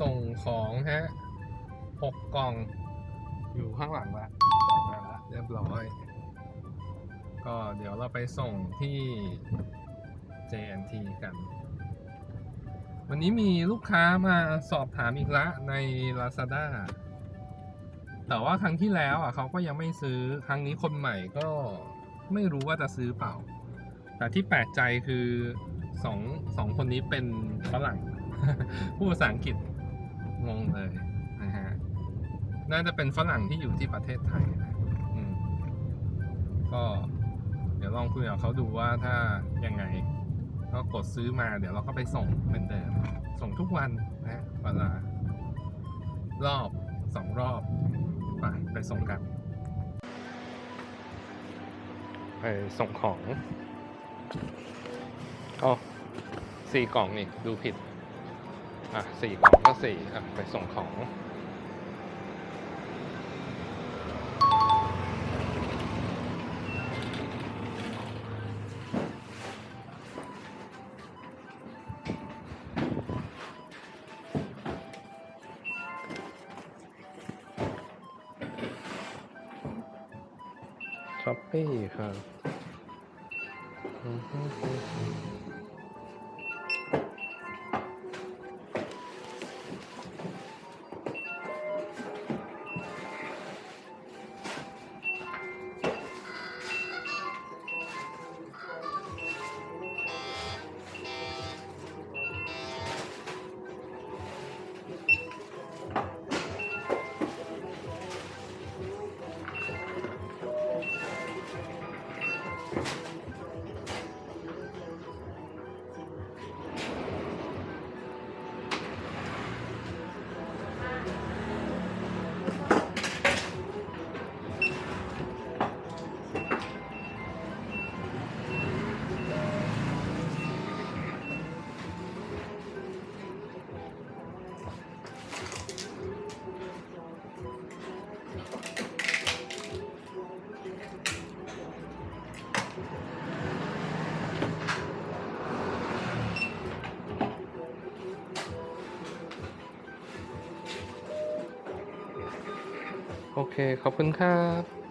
ส่งของฮะหกกล่อง อยู่ข้างหลังละออกมาละเรียบร้อย ก็เดี๋ยวเราไปส่งที่ JNT กัน วันนี้มีลูกค้ามาสอบถามอีกละใน Lazada แต่ว่าครั้งที่แล้วอะเขาก็ยังไม่ซื้อครั้งนี้คนใหม่ก็ไม่รู้ว่าจะซื้อเปล่า แต่ที่แปลกใจคือสองสองคนนี้เป็นฝรั่งพูดภาษาอังกฤษ งงเลยนะฮะน่าจะเป็นฝรั่งที่อยู่ที่ประเทศไทยนะอืมก็เดี๋ยวลองคุยกับเขาดูว่าถ้ายังไง ก็กดซื้อมาเดี๋ยวเราก็ไปส่งเหมือนเดิม ส่งทุกวันนะเวลารอบสองรอบ ไปไปส่งกัน ไปส่งของอ๋อสี่กล่องนี่ ดูผิด อะสี่กล่องก็สี่อะไปส่งของช้อปปี้ครับ โอเค ขอบคุณครับ